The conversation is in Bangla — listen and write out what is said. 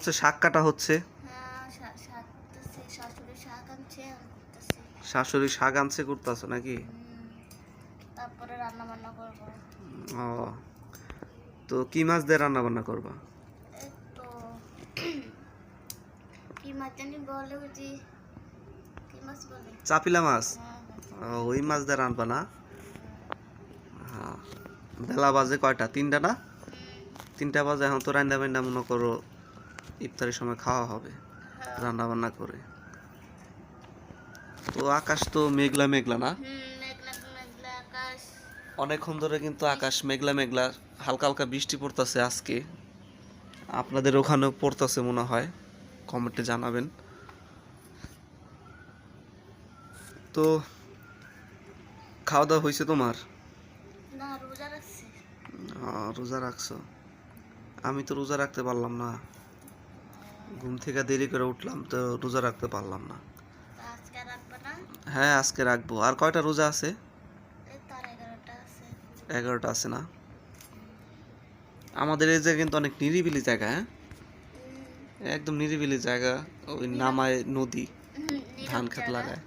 হচ্ছে শাক কাটা হচ্ছে? হ্যাঁ শাশুড়ি শাক আনছে করতেছি। নাকি? তারপরে রান্না বান্না করব। ও তো কি মাছ দিয়ে রান্না বান্না করবা কি মাছ জানি বলে ওই কি মাছ বলে? চাপিলা মাছ? হ্যাঁ, ও, ওই মাছ দিয়ে রান্না না? হ্যাঁ বেলা বাজে কয়টা? তিনটা না? তিনটা বাজে এখন তো রান্না বান্না মনে করো ইফতারের সময় খাওয়া হবে। রান্না বান্না করে। তো আকাশ তো মেঘলা মেঘলা না? অনেকক্ষণ ধরে কিন্তু আকাশ মেঘলা মেঘলা হালকা হালকা বৃষ্টি পড়তেছে আজকে। আপনাদের ওখানেও পড়তেছে মনে হয় কমেন্টে জানাবেন। তো খাওয়া দাওয়া হয়েছে তোমার? রোজা রাখছো। আমি তো রোজা রাখতে পারলাম না। ঘুম থেকে দেরি করে উঠলাম তো রোজা রাখতে পারলাম না। হ্যাঁ আজকে রাখব। আর কয়টা রোজা আছে? এগারোটা আছে। না? আমাদের এই জায়গা কিন্তু অনেক নিরিবিলি জায়গা হ্যাঁ? একদম নিরিবিলি জায়গা ওই নামায় নদী ধান খেত লাগায়।